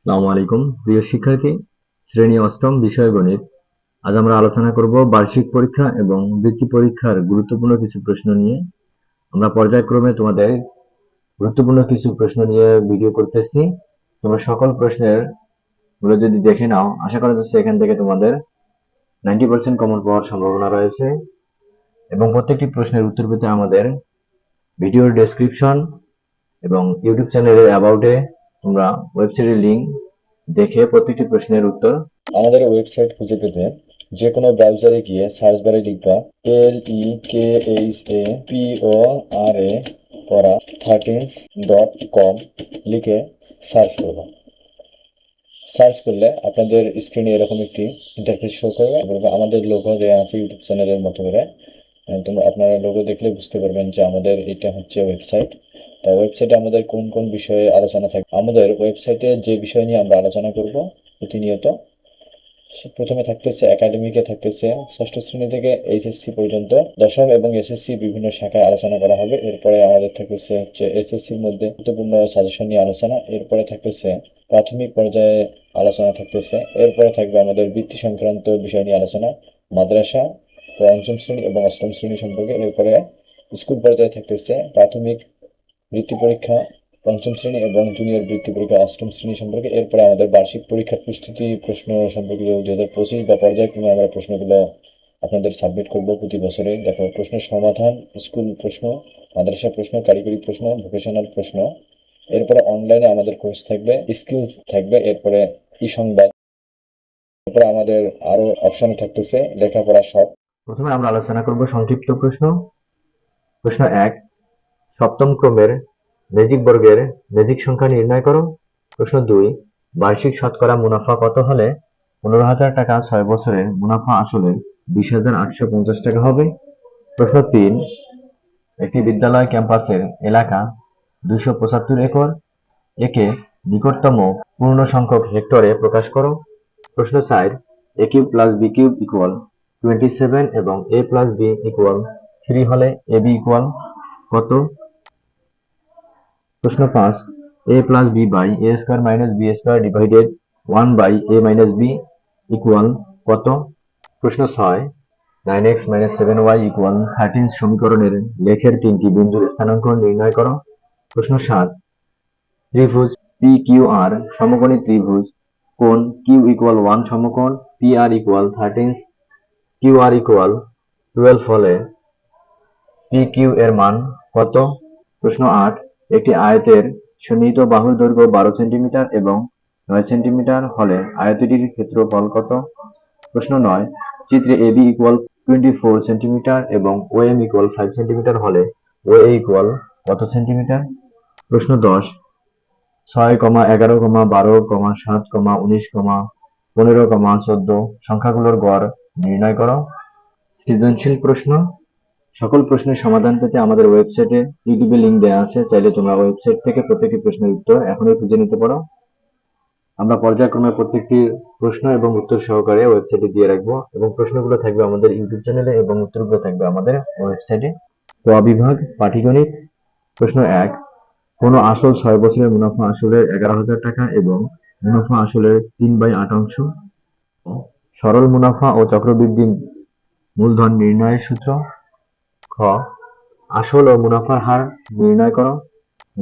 আসসালামু আলাইকুম। প্রিয় শিক্ষার্থী, শ্রেণি অষ্টম বিষয় গণিত। আজ আমরা আলোচনা করব বার্ষিক পরীক্ষা এবং বৃত্তি পরীক্ষার গুরুত্বপূর্ণ কিছু প্রশ্ন নিয়ে। আমরা পর্যায়ক্রমে তোমাদের গুরুত্বপূর্ণ কিছু প্রশ্ন নিয়ে ভিডিও করতেছি। তোমরা সকল প্রশ্নেরগুলো যদি দেখে নাও, আশা করা যাচ্ছে এখান থেকে তোমাদের নাইনটি পার্সেন্ট কমন পাওয়ার সম্ভাবনা রয়েছে। এবং প্রত্যেকটি প্রশ্নের উত্তর পেতে আমাদের ভিডিওর ডেসক্রিপশন এবং ইউটিউব চ্যানেলের অ্যাবাউটে তোমরা ওয়েবসাইটের লিঙ্ক দেখে প্রত্যেকটি প্রশ্নের উত্তর আমাদের ওয়েবসাইট খুঁজে পেতে যে কোনো ব্রাউজারে গিয়ে সার্চ বারে লিখবা এল ই কে এইচ এ পি ও আর এ পড়া থার্টিনস ডট কম লিখে সার্চ করবা। সার্চ করলে আপনাদের স্ক্রিনে এরকম একটি ইন্টারফেস শো করবে। আমাদের লোগো দেওয়া আছে ইউটিউব চ্যানেলের মতো করে। তোমরা আপনারা লোগো দেখলে বুঝতে পারবেন যে আমাদের এটা হচ্ছে ওয়েবসাইট তা ওয়েবসাইটে আমাদের কোন কোন বিষয়ে আলোচনা থাকবে আমাদের ওয়েবসাইটে যে বিষয় নিয়ে আমরা আলোচনা করব, প্রতিনিয়ত প্রথমে থাকতেছে একাডেমিকে থাকতেছে, ষষ্ঠ শ্রেণি থেকে এইচএসসি পর্যন্ত, দশম এবং এসএসসি বিভিন্ন শাখায় আলোচনা করা হবে। এরপরে আমাদের থাকতেছে হচ্ছে এসএসসির মধ্যে গুরুত্বপূর্ণ সাজেশন নিয়ে আলোচনা। এরপরে থাকতেছে প্রাথমিক পর্যায়ে আলোচনা থাকতেছে। এরপরে থাকবে আমাদের বৃত্তি সংক্রান্ত বিষয় নিয়ে আলোচনা, মাদ্রাসা, পঞ্চম শ্রেণি এবং অষ্টম শ্রেণি সম্পর্কে। এরপরে স্কুল পর্যায়ে থাকতেছে প্রাথমিক বৃত্তি পরীক্ষা পঞ্চম শ্রেণি এবং জুনিয়র বৃত্তি পরীক্ষা অষ্টম শ্রেণি সম্পর্কে। এরপরে আমাদের বার্ষিক পরীক্ষার প্রস্তুতি প্রশ্ন সম্পর্কিত দুই হাজার পঁচিশ বা পর্যায়ক্রমে আমরা প্রশ্নগুলো আপনাদের সাবমিট করব প্রতি বছরে দেখো, প্রশ্নের সমাধান স্কুল প্রশ্ন, মাদ্রাসা প্রশ্ন, কারিগরি প্রশ্ন ভোকেশনাল প্রশ্ন। এরপরে অনলাইনে আমাদের কোর্স থাকবে স্কিল থাকবে, এরপরে ই সংবাদ এরপরে আমাদের আরও অপশন থাকতেছে, লেখাপড়া সব। প্রথমে আমরা আলোচনা করব সংক্ষিপ্ত প্রশ্ন। প্রশ্ন এক সপ্তম ক্রমের ম্যাজিক বর্গের ম্যাজিক সংখ্যা নির্ণয় করো। প্রশ্ন দুই, বার্ষিক শতকরা মুনাফা কত হলে পনেরো হাজার টাকা ছয় বছরের মুনাফা আসলে বিশ হাজার আটশো পঞ্চাশ টাকা হবে? প্রশ্ন তিন, একটি বিদ্যালয় ক্যাম্পাসের এলাকা দুশো পঁচাত্তর একর, একে নিকটতম পূর্ণ সংখ্যক হেক্টরে প্রকাশ করো। প্রশ্ন চার, a cube plus b cube equal twenty seven এবং a plus b equal three হলে এ বি ইকুয়াল কত? প্রশ্ন পাঁচ a plus b by a square minus b square divided one by a minus b equal কত? প্রশ্ন ছয় nine x minus seven y equal thirteen সমীকরণের লেখের তিনটি বিন্দুর স্থানাঙ্ক নির্ণয় করো। প্রশ্ন সাত, ত্রিভুজ পি কিউ আর সমকোণী ত্রিভুজ কোণ কিউ ইকুয়াল ওয়ান সমকোণ P R equal thirteen Q R equal twelve হলে পি কিউ এর মান কত? প্রশ্ন আট একটি আয়তের সন্নিহিত বাহুর দৈর্ঘ্য বারো সেন্টিমিটার এবং নয় সেন্টিমিটার হলে আয়তটির ক্ষেত্রফল কত? প্রশ্ন নয়। চিত্রে A B equal twenty four centimetre এবং O M equal five centimetre হলে ও এ ইকুয়াল কত সেন্টিমিটার? প্রশ্ন দশ। ছয় কমা এগারো কমা বারো কমা সাত কমা উনিশ কমা পনেরো কমা চোদ্দ। সংখ্যাগুলোর গড় নির্ণয় করো। সৃজনশীল প্রশ্ন। সকল প্রশ্নের সমাধান পেতে আমাদের ওয়েবসাইটে ইউটিউবে লিংক দেওয়া আছে, চাইলে তোমরা ওয়েবসাইট থেকে প্রত্যেকটি প্রশ্নের উত্তর এখনই খুঁজে নিতে পারো। আমরা পর্যায়ক্রমে প্রত্যেকটি প্রশ্ন এবং উত্তর সহকারে ওয়েবসাইটে দিয়ে রাখব এবং প্রশ্নগুলো থাকবে আমাদের ইউটিউব চ্যানেলে এবং উত্তরগুলো থাকবে আমাদের ওয়েবসাইটে। ক বিভাগ পাটিগণিত, প্রশ্ন এক, কোন আসল ছয় বছরের মুনাফা আসলের এগারো হাজার টাকা এবং মুনাফা আসলের তিন বাই আট অংশ। সরল মুনাফা ও চক্রবৃদ্ধি মূলধন নির্ণয়ের সূত্র। আসল ও মুনাফার হার নির্ণয় করো।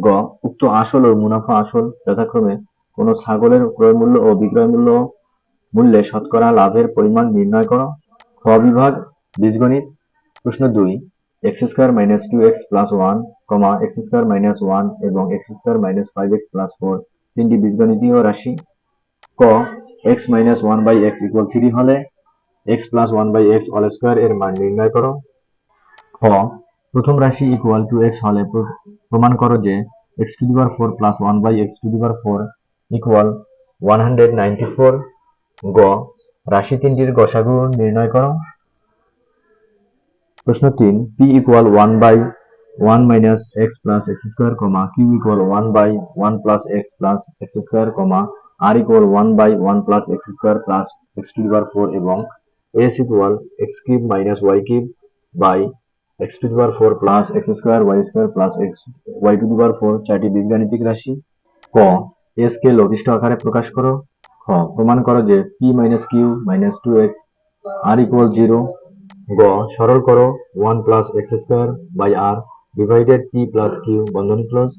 গ, উক্ত আসল ও মুনাফা আসল যথাক্রমে কোন ছাগলের ক্রয় মূল্য ও বিক্রয় মূল্য মূল্যে শতকরা লাভের পরিমাণ নির্ণয় করো। খ, বিভাগ, বীজগণিত, প্রশ্ন দুই, x square minus two x plus one comma x square minus one এবং x square minus five x plus four, তিনটি বীজগণিতীয় রাশি। ক, x minus one by x equal three হলে x plus one by x all square এর মান নির্ণয় করো। খ, প্রথম রাশি ইকুয়াল টু এক্স হলে প্র- প্রমাণ করো যে x to the power four plus one by x to the power four equal one hundred ninety four গ, রাশি তিনটির গসাগু নির্ণয় করো। প্রশ্ন তিন p equal one by one minus x plus x square comma q equal one by one plus x plus x square comma r equal one by one plus x square plus x to the power four এবং s equal x cube minus y cube by x to the power four plus x square y square plus x y to the power four চারটি বীজগাণিতিক রাশি। ক S K লঘিষ্ঠ আকারে প্রকাশ করো। খ, প্রমাণ করো যে p minus q minus two x r equal zero গ, সরল করো one plus x square by r divided p plus q বন্ধনী ক্লোজ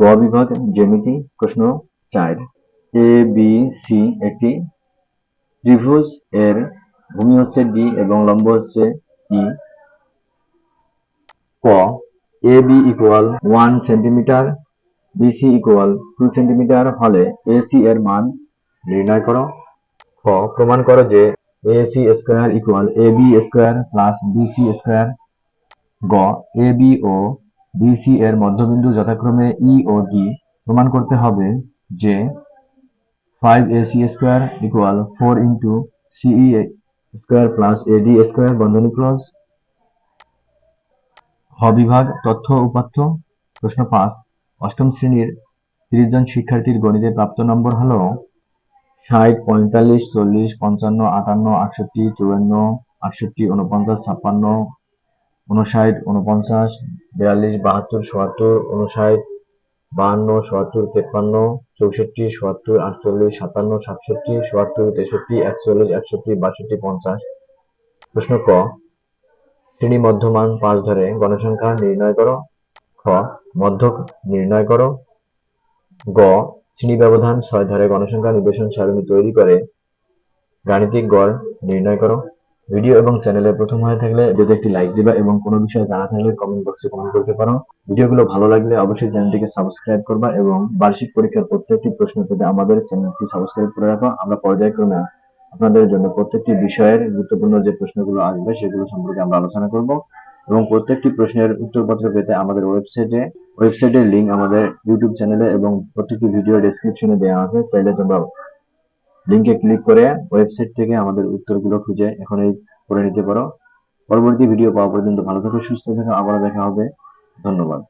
গ বিভাগ জ্যামিতি প্রশ্ন চার। এ বি সি একটি ত্রিভুজ, এর ভূমি হচ্ছে ডি এবং লম্ব হচ্ছে ই ক, A B equal one centimetre B C equal two centimetre হলে এসি এর মান নির্ণয় করো। খ, প্রমাণ করো যে A C square equal A B square plus B C square গ, এ বি ও বিসি এর মধ্যবিন্দু যথাক্রমে ই ও ডি প্রমাণ করতে হবে যে five A C square equal four into C E square plus A D square বন্ধনী ক্লোজ হ বিভাগ তথ্য উপাত্ত, প্রশ্ন পাঁচ, অষ্টম শ্রেণির তিরিশ জন শিক্ষার্থীর গণিতে প্রাপ্ত নম্বর হলো ষাট, পঁয়তাল্লিশ, চল্লিশ, পঞ্চান্ন, আটান্ন, আটষট্টি, চুয়ান্ন, আটষট্টি উনপঞ্চাশ ছাপ্পান্ন উনষাট উনপঞ্চাশ বিয়াল্লিশ, বাহাত্তর, চুয়াত্তর উনষাট বাহান্ন সত্তর তেপ্পান্ন, চৌষট্টি সত্তর আটচল্লিশ, সাতান্ন, সাতষট্টি, চুয়াত্তর, তেষট্টি, একচল্লিশ, একষট্টি, বাষট্টি, পঞ্চাশ। প্রশ্ন ক শ্রেণি মধ্যমান পাঁচ ধরে গণসংখ্যা নির্ণয় করো। খ, মধ্যক নির্ণয় করো। গ, শ্রেণি ব্যবধান ছয় ধরে গণসংখ্যা নির্দেশন সারণী তৈরি করে গাণিতিক গড় নির্ণয় করো। ভিডিও এবং চ্যানেলে প্রথম হয়ে থাকলে যদি একটি লাইক দিবা এবং কোনো বিষয়ে জানা থাকলে কমেন্ট বক্সে কমেন্ট করতে পারো। ভিডিওগুলো ভালো লাগলে অবশ্যই চ্যানেলটিকে সাবস্ক্রাইব করবা এবং বার্ষিক পরীক্ষার প্রত্যেকটি প্রশ্ন পেতে আমাদের চ্যানেলটি সাবস্ক্রাইব করে রাখো। আমরা পর্যায়ক্রমে আপনাদের জন্য প্রত্যেকটি বিষয়ের গুরুত্বপূর্ণ যে প্রশ্নগুলো আসবে সেগুলো সম্পর্কে আমরা আলোচনা করব এবং প্রত্যেকটি প্রশ্নের উত্তরপত্র পেতে আমাদের ওয়েবসাইটে, ওয়েবসাইটের লিংক আমাদের ইউটিউব চ্যানেলে এবং প্রত্যেকটি ভিডিও ডেসক্রিপশনে দেওয়া আছে। চাইলে তোমরা লিংকে ক্লিক করে ওয়েবসাইট থেকে আমাদের উত্তরগুলো খুঁজে এখনই করে নিতে পারো। পরবর্তী ভিডিও পাওয়া পর্যন্ত ভালো থেকো, সুস্থ থেকো, আবারও দেখা হবে। ধন্যবাদ।